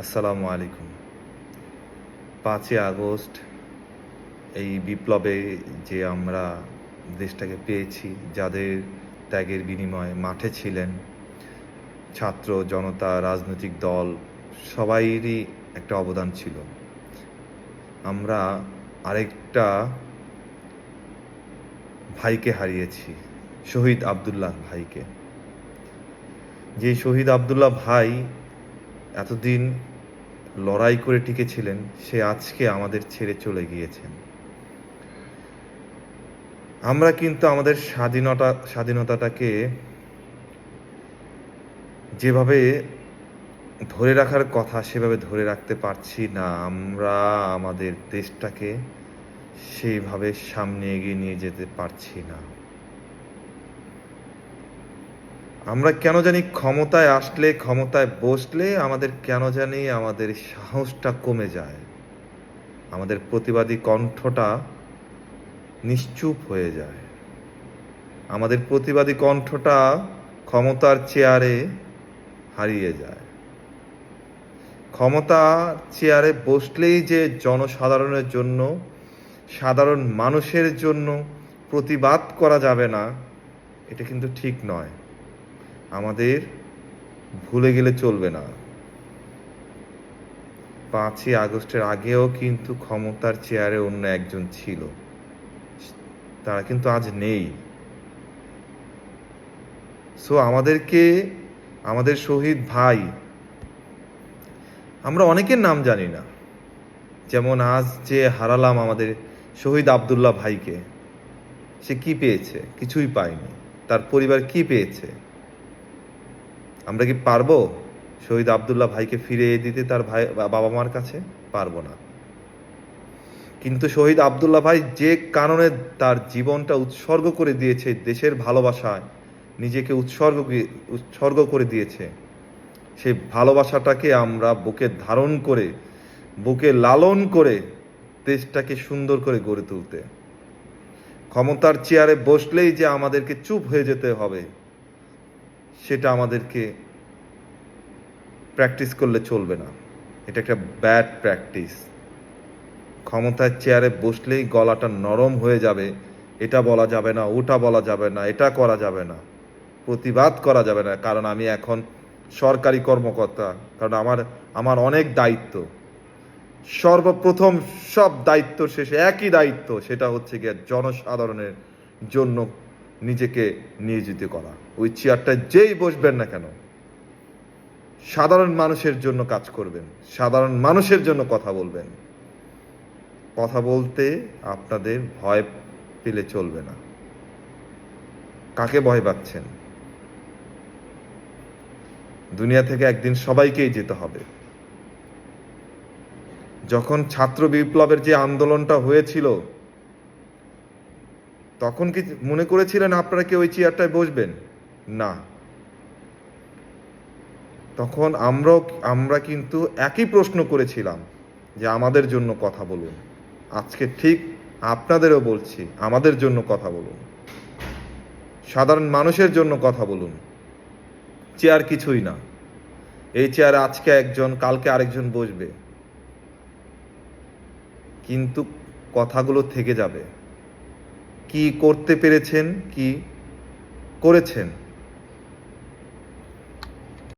আসসালামু আলাইকুম। পাঁচই আগস্ট, এই বিপ্লবে যে আমরা দেশটাকে পেয়েছি, যাদের ত্যাগের বিনিময়ে মাঠে ছিলেন ছাত্র, জনতা, রাজনৈতিক দল, সবাইরই একটা অবদান ছিল। আমরা আরেকটা ভাইকে হারিয়েছি, শহীদ আবদুল্লাহ ভাইকে। যে শহীদ আবদুল্লাহ ভাই এতদিন লড়াই করে টিকেছিলেন, সে আজকে আমাদের ছেড়ে চলে গিয়েছেন। আমরা কিন্তু আমাদের স্বাধীনতা, স্বাধীনতাটাকে যেভাবে ধরে রাখার কথা, সেভাবে ধরে রাখতে পারছি না। আমরা আমাদের দেশটাকে সেইভাবে সামনে এগিয়ে নিয়ে যেতে পারছি না। আমরা কেন জানি ক্ষমতায় আসলে, ক্ষমতায় বসলে আমাদের কেন জানি আমাদের সাহসটা কমে যায়। আমাদের প্রতিবাদী কণ্ঠটা নিশ্চুপ হয়ে যায়। আমাদের প্রতিবাদী কণ্ঠটা ক্ষমতার চেয়ারে হারিয়ে যায়। ক্ষমতা চেয়ারে বসলেই যে জনসাধারণের জন্য, সাধারণ মানুষের জন্য প্রতিবাদ করা যাবে না, এটা কিন্তু ঠিক নয়। আমাদের ভুলে গেলে চলবে না। পাঁচই আগস্টের আগেও কিন্তু ক্ষমতার চেয়ারে অন্য একজন ছিল। তারা কিন্তু আজ নেই। সো আমাদেরকে, আমাদের শহীদ ভাই, আমরা অনেকের নাম জানি না। যেমন আজ যে হারালাম আমাদের শহীদ আবদুল্লাহ ভাইকে, সে কি পেয়েছে? কিছুই পায়নি। তার পরিবার কি পেয়েছে? আমরা কি পারব? শহীদ আবদুল্লাহ ভাইকে ফিরিয়ে দিতে তার ভাই বাবা মার কাছে? পারব না। কিন্তু শহীদ আবদুল্লাহ ভাই যে কারণে তার জীবনটা উৎসর্গ করে দিয়েছে, দেশের ভালোবাসায় নিজেকে উৎসর্গ উৎসর্গ করে দিয়েছে সেই ভালোবাসাটাকে আমরা বুকে ধারণ করে, বুকে লালন করে দেশটাকে সুন্দর করে গড়ে তুলতে। ক্ষমতার চেয়ারে বসলেই যে আমাদেরকে চুপ হয়ে যেতে হবে। সেটা আমাদেরকে প্র্যাকটিস করলে চলবে না। এটা একটা ব্যাড প্র্যাকটিস ক্ষমতার চেয়ারে বসলেই গলাটা নরম হয়ে যাবে। এটা বলা যাবে না, ওটা বলা যাবে না, এটা করা যাবে না। প্রতিবাদ করা যাবে না, কারণ আমি এখন সরকারি কর্মকর্তা, কারণ আমার আমার অনেক দায়িত্ব। সর্বপ্রথম সব দায়িত্ব শেষে একই দায়িত্ব, সেটা হচ্ছে গিয়ে জনসাধারণের জন্য নিজেকে নিয়োজিত করা। ওই চেয়ারটা যেই বসবেন না কেন, সাধারণ মানুষের জন্য কাজ করবেন, সাধারণ মানুষের জন্য কথা বলবেন। কথা বলতে আপনাদের ভয় পেলে চলবে না। কাকে ভয় পাচ্ছেন? দুনিয়া থেকে একদিন সবাইকেই যেতে হবে। যখন ছাত্র বিপ্লবের যে আন্দোলনটা হয়েছিল তখন কি মনে করেছিলেন আপনারা কি ওই চেয়ারটায় বসবেন? না। তখন আমরাও আমরা কিন্তু একই প্রশ্ন করেছিলাম যে আমাদের জন্য কথা বলুন। আজকে ঠিক আপনাদেরও বলছি, আমাদের জন্য কথা বলুন। সাধারণ মানুষের জন্য কথা বলুন। চেয়ার কিছুই না। এই চেয়ারে আজকে একজন, কালকে আরেকজন বসবে। কিন্তু কথাগুলো থেকে যাবে। কি করতে পেরেছেন কি করেছেন?